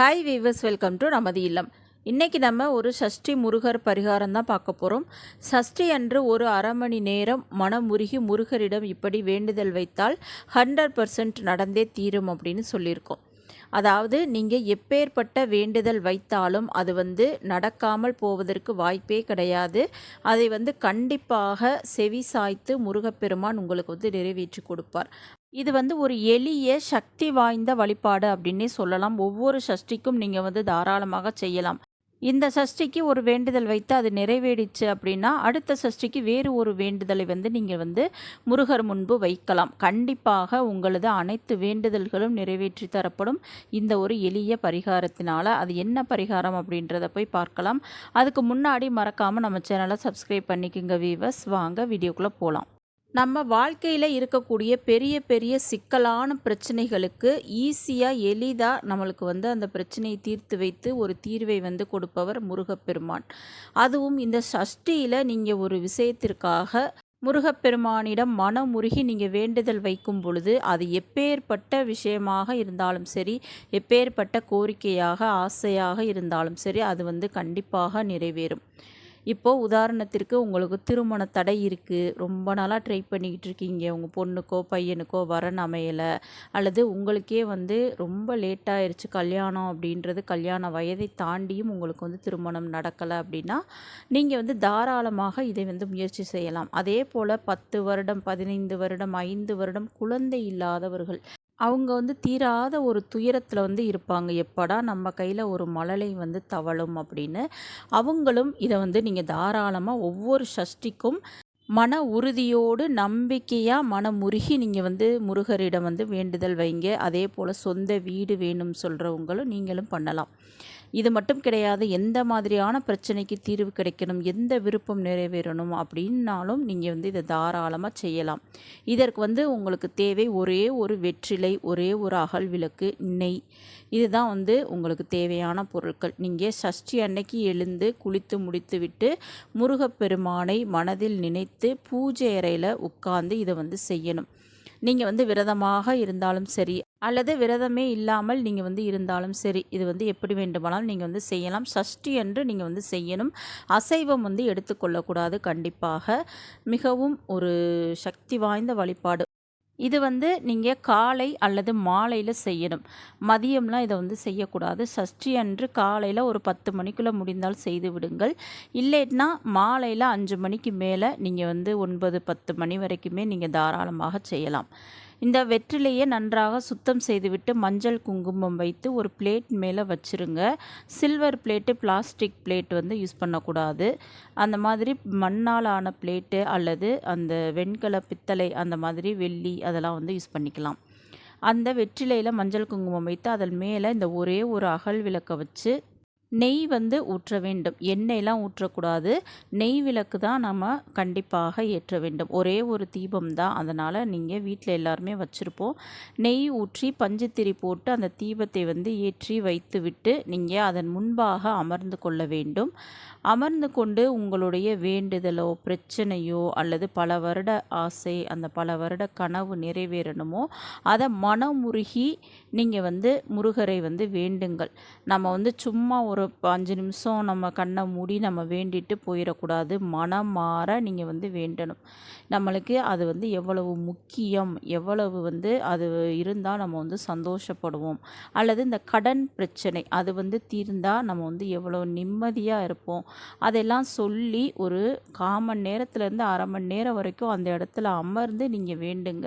Hi viewers welcome to நமது இல்லம். இன்றைக்கி நம்ம ஒரு சஷ்டி முருகர் பரிகாரம் தான் பார்க்க போகிறோம் சஷ்டி அன்று ஒரு அரை மணி நேரம் மனமுருகி முருகரிடம் இப்படி வேண்டுதல் வைத்தால் ஹண்ட்ரட் பர்சன்ட் நடந்தே தீரும் அப்படின்னு சொல்லியிருக்கோம். அதாவது நீங்கள் எப்பேற்பட்ட வேண்டுதல் வைத்தாலும் அது வந்து நடக்காமல் போவதற்கு வாய்ப்பே கிடையாது. அதை வந்து கண்டிப்பாக செவி சாய்த்து முருகப்பெருமான் உங்களுக்கு வந்து நிறைவேற்றி கொடுப்பார். இது வந்து ஒரு எளிய சக்தி வாய்ந்த வழிபாடு அப்படின்னே சொல்லலாம். ஒவ்வொரு சஷ்டிக்கும் நீங்கள் வந்து தாராளமாக செய்யலாம். இந்த சஷ்டிக்கு ஒரு வேண்டுதல் வைத்து அது நிறைவேறிச்சு அப்படின்னா அடுத்த சஷ்டிக்கு வேறு ஒரு வேண்டுதலை வந்து நீங்கள் வந்து முருகர் முன்பு வைக்கலாம். கண்டிப்பாக உங்களது அனைத்து வேண்டுதல்களும் நிறைவேற்றி தரப்படும். இந்த ஒரு எளிய பரிகாரத்தினால் அது என்ன பரிகாரம் அப்படின்றத போய் பார்க்கலாம். அதுக்கு முன்னாடி மறக்காமல் நம்ம சேனலை சப்ஸ்கிரைப் பண்ணிக்கோங்க வீவர்ஸ் வாங்க வீடியோக்குள்ளே போகலாம் நம்ம வாழ்க்கையில் இருக்கக்கூடிய பெரிய பெரிய சிக்கலான பிரச்சனைகளுக்கு ஈஸியாக எளிதாக நம்மளுக்கு வந்து அந்த பிரச்சனையை தீர்த்து வைத்து ஒரு தீர்வை வந்து கொடுப்பவர் முருகப்பெருமான். அதுவும் இந்த சஷ்டியில் நீங்கள் ஒரு விஷயத்திற்காக முருகப்பெருமானிடம் மனமுருகி நீங்கள் வேண்டுதல் வைக்கும் பொழுது அது எப்பேற்பட்ட விஷயமாக இருந்தாலும் சரி எப்பேற்பட்ட கோரிக்கையாக ஆசையாக இருந்தாலும் சரி அது வந்து கண்டிப்பாக நிறைவேறும். இப்போது உதாரணத்திற்கு உங்களுக்கு திருமண தடை இருக்குது ரொம்ப நாளாக ட்ரை பண்ணிக்கிட்டு இருக்கீங்க. உங்கள் பொண்ணுக்கோ பையனுக்கோ வரன் அமையலை. அல்லது உங்களுக்கே வந்து ரொம்ப லேட்டாகிருச்சு கல்யாணம் அப்படின்றது கல்யாண வயதை தாண்டியும் உங்களுக்கு வந்து திருமணம் நடக்கலை அப்படின்னா நீங்கள் வந்து தாராளமாக இதை வந்து முயற்சி செய்யலாம். அதே போல் பத்து வருடம் பதினைந்து வருடம் ஐந்து வருடம் குழந்தை இல்லாதவர்கள் அவங்க வந்து தீராத ஒரு துயரத்தில் வந்து இருப்பாங்க. எப்படா நம்ம கையில் ஒரு மழலை வந்து தவழும் அப்படின்னு. அவங்களும் இதை வந்து நீங்கள் தாராளமாக ஒவ்வொரு சஷ்டிக்கும் மன உறுதியோடு நம்பிக்கையாக மனமுருகி நீங்கள் வந்து முருகரிடம் வந்து வேண்டுதல் வைங்க. அதே போல் சொந்த வீடு வேணும் சொல்கிறவங்களும் நீங்களும் பண்ணலாம். இது மட்டும் கிடையாது எந்த மாதிரியான பிரச்சனைக்கு தீர்வு கிடைக்கணும் எந்த விருப்பம் நிறைவேறணும் அப்படின்னாலும் நீங்கள் வந்து இதை தாராளமாக செய்யலாம். இதற்கு வந்து உங்களுக்கு தேவை ஒரே ஒரு வெற்றிலை ஒரே ஒரு அகல் விளக்கு நெய். இதுதான் வந்து உங்களுக்கு தேவையான பொருட்கள். நீங்கள் சஷ்டி அன்னைக்கு எழுந்து குளித்து முடித்துவிட்டு முருகப்பெருமானை மனதில் நினைத்து பூஜை அறையில் உட்கார்ந்து இதை வந்து செய்யணும். நீங்கள் வந்து விரதமாக இருந்தாலும் சரி அல்லது விரதமே இல்லாமல் நீங்கள் வந்து இருந்தாலும் சரி இது வந்து எப்படி வேண்டுமானாலும் நீங்கள் வந்து செய்யலாம். சஷ்டி என்று நீங்கள் வந்து செய்யணும். அசைவம் வந்து எடுத்துக்கொள்ளக்கூடாது கண்டிப்பாக. மிகவும் ஒரு சக்தி வாய்ந்த வழிபாடு. இது வந்து நீங்கள் காலை அல்லது மாலையில் செய்யணும். மதியம்லாம் இதை வந்து செய்யக்கூடாது. சஷ்டி அன்று காலையில் ஒரு பத்து மணிக்குள்ளே முடிந்தால் செய்து விடுங்கள். இல்லைன்னா மாலையில் அஞ்சு மணிக்கு மேலே நீங்கள் வந்து ஒன்பது பத்து மணி வரைக்குமே நீங்கள் தாராளமாக செய்யலாம். இந்த வெற்றிலையை நன்றாக சுத்தம் செய்துவிட்டு மஞ்சள் குங்குமம் வைத்து ஒரு பிளேட் மேலே வச்சுருங்க. சில்வர் பிளேட்டு பிளாஸ்டிக் பிளேட் வந்து யூஸ் பண்ணக்கூடாது. அந்த மாதிரி மண்ணால் ஆன பிளேட்டு அல்லது அந்த வெண்கல பித்தளை அந்த மாதிரி வெள்ளி அதெல்லாம் வந்து யூஸ் பண்ணிக்கலாம். அந்த வெற்றிலையில் மஞ்சள் குங்குமம் வைத்து அதன் மேலே இந்த ஒரே ஒரு அகல் விளக்கை வச்சு நெய் வந்து ஊற்ற வேண்டும். எண்ணெயெலாம் ஊற்றக்கூடாது. நெய் விளக்கு தான் நம்ம கண்டிப்பாக ஏற்ற வேண்டும். ஒரே ஒரு தீபம் தான். அதனால் நீங்கள் வீட்டில் எல்லாருமே வச்சுருப்போம். நெய் ஊற்றி பஞ்சுத்திரி போட்டு அந்த தீபத்தை வந்து ஏற்றி வைத்து விட்டு நீங்கள் அதன் முன்பாக அமர்ந்து கொள்ள வேண்டும். அமர்ந்து கொண்டு உங்களுடைய வேண்டுதலோ பிரச்சனையோ அல்லது பல வருட ஆசை அந்த பல வருட கனவு நிறைவேறணுமோ அதை மனமுருகி நீங்கள் வந்து முருகரை வந்து வேண்டுங்கள். நம்ம வந்து சும்மா ஒரு ஒரு அஞ்சு நிமிஷம் நம்ம கண்ணை மூடி நம்ம வேண்டிட்டு போயிடக்கூடாது. மனம் மாற நீங்கள் வந்து வேண்டணும். நம்மளுக்கு அது வந்து எவ்வளவு முக்கியம் எவ்வளவு வந்து அது இருந்தால் நம்ம வந்து சந்தோஷப்படுவோம். அல்லது இந்த கடன் பிரச்சனை அது வந்து தீர்ந்தால் நம்ம வந்து எவ்வளோ நிம்மதியாக இருப்போம். அதெல்லாம் சொல்லி ஒரு காமன் நேரத்துலேருந்து அரை மணி நேரம் வரைக்கும் அந்த இடத்துல அமர்ந்து நீங்கள் வேண்டுங்க.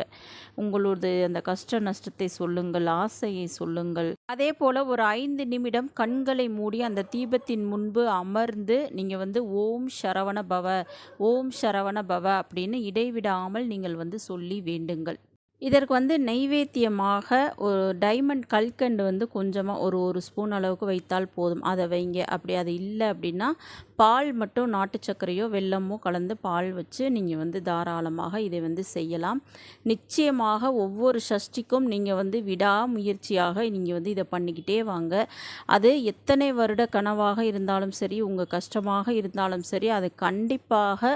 உங்களோட அந்த கஷ்ட நஷ்டத்தை சொல்லுங்கள் ஆசையை சொல்லுங்கள். அதே போல் ஒரு ஐந்து நிமிடம் கண்களை மூடி அந்த தீபத்தின் முன்பு அமர்ந்து நீங்கள் வந்து ஓம் சரவண பவ ஓம் சரவண பவ அப்படின்னு இடைவிடாமல் நீங்கள் வந்து சொல்லி வேண்டுங்கள். இதற்கு வந்து நெய்வேத்தியமாக ஒரு டைமண்ட் கல்கண்டு வந்து கொஞ்சமாக ஒரு ஒரு ஸ்பூன் அளவுக்கு வைத்தால் போதும். அதை வைங்க. அப்படி அது இல்லை அப்படின்னா பால் மட்டும் நாட்டு சர்க்கரையோ வெல்லமோ கலந்து பால் வச்சு நீங்கள் வந்து தாராளமாக இதை வந்து செய்யலாம். நிச்சயமாக ஒவ்வொரு சஷ்டிக்கும் நீங்கள் வந்து விடாமுயற்சியாக நீங்கள் வந்து இதை பண்ணிக்கிட்டே வாங்க. அது எத்தனை வருட கனவாக இருந்தாலும் சரி உங்கள் கஷ்டமாக இருந்தாலும் சரி அதை கண்டிப்பாக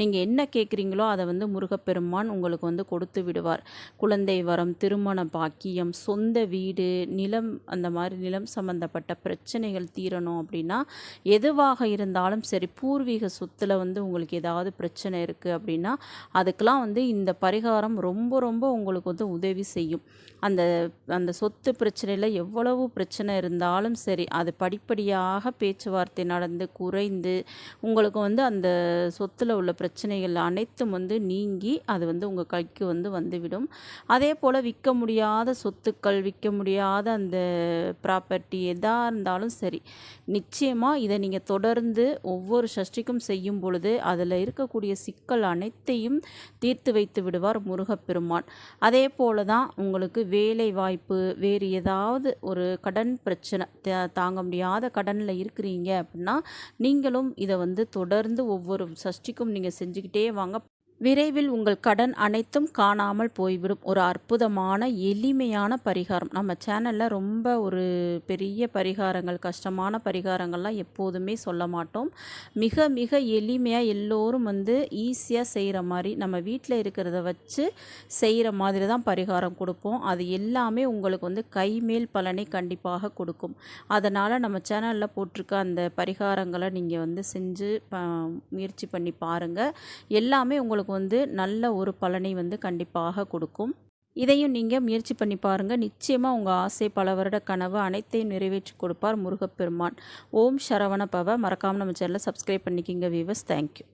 நீங்கள் என்ன கேட்குறீங்களோ அதை வந்து முருகப்பெருமான் உங்களுக்கு வந்து கொடுத்து விடுவார். குழந்தை வரம் திருமண பாக்கியம் சொந்த வீடு நிலம் அந்த மாதிரி நிலம் சம்மந்தப்பட்ட பிரச்சனைகள் தீரணும் அப்படின்னா எதுவாக இருந்தாலும் சரி பூர்வீக சொத்தில் வந்து உங்களுக்கு ஏதாவது பிரச்சனை இருக்குது அப்படின்னா அதுக்கெலாம் வந்து இந்த பரிகாரம் ரொம்ப ரொம்ப உங்களுக்கு வந்து உதவி செய்யும். அந்த அந்த சொத்து பிரச்சனையில் எவ்வளவு பிரச்சனை இருந்தாலும் சரி அது படிப்படியாக பேச்சுவார்த்தை நடந்து குறைந்து உங்களுக்கு வந்து அந்த சொத்தில் உள்ள பிரச்சனைகள் அனைத்தும் வந்து நீங்கி அது வந்து உங்கள் கைக்கு வந்து வந்துவிடும். அதே போல் விற்க முடியாத சொத்துக்கள் விற்க முடியாத அந்த ப்ராப்பர்ட்டி எதாக இருந்தாலும் சரி நிச்சயமாக இதை நீங்கள் தொடர்ந்து ஒவ்வொரு சஷ்டிக்கும் செய்யும் பொழுது அதில் இருக்கக்கூடிய சிக்கல் அனைத்தையும் தீர்த்து வைத்து விடுவார் முருகப்பெருமான். அதே போல் தான் உங்களுக்கு வேலை வாய்ப்பு வேறு ஏதாவது ஒரு கடன் பிரச்சனை தாங்க முடியாத கடனில் இருக்கிறீங்க அப்படின்னா நீங்களும் இதை வந்து தொடர்ந்து ஒவ்வொரு சஷ்டிக்கும் நீங்கள் செஞ்சுக்கிட்டே வாங்க. விரைவில் உங்கள் கடன் அனைத்தும் காணாமல் போய்விடும். ஒரு அற்புதமான எளிமையான பரிகாரம். நம்ம சேனலில் ரொம்ப ஒரு பெரிய பரிகாரங்கள் கஷ்டமான பரிகாரங்கள்லாம் எப்போதுமே சொல்ல மாட்டோம். மிக மிக எளிமையாக எல்லோரும் வந்து ஈஸியாக செய்கிற மாதிரி நம்ம வீட்டில் இருக்கிறத வச்சு செய்கிற மாதிரி தான் பரிகாரம் கொடுப்போம். அது எல்லாமே உங்களுக்கு வந்து கைமேல் பலனை கண்டிப்பாக கொடுக்கும். அதனால் நம்ம சேனலில் போட்டிருக்க அந்த பரிகாரங்களை நீங்கள் வந்து செஞ்சு முயற்சி பண்ணி பாருங்கள் எல்லாமே உங்களுக்கு உங்களுக்கு வந்து நல்ல ஒரு பலனை வந்து கண்டிப்பாக கொடுக்கும். இதையும் நீங்கள் முயற்சி பண்ணி பாருங்கள் நிச்சயமாக உங்கள் ஆசை பல வருட கனவு அனைத்தையும் நிறைவேற்றி கொடுப்பார் முருகப்பெருமான். ஓம் சரவண பவ. மறக்காமல் நம்ம சேனலை சப்ஸ்கிரைப் பண்ணிக்கிங்க வீவர்ஸ் தேங்க்யூ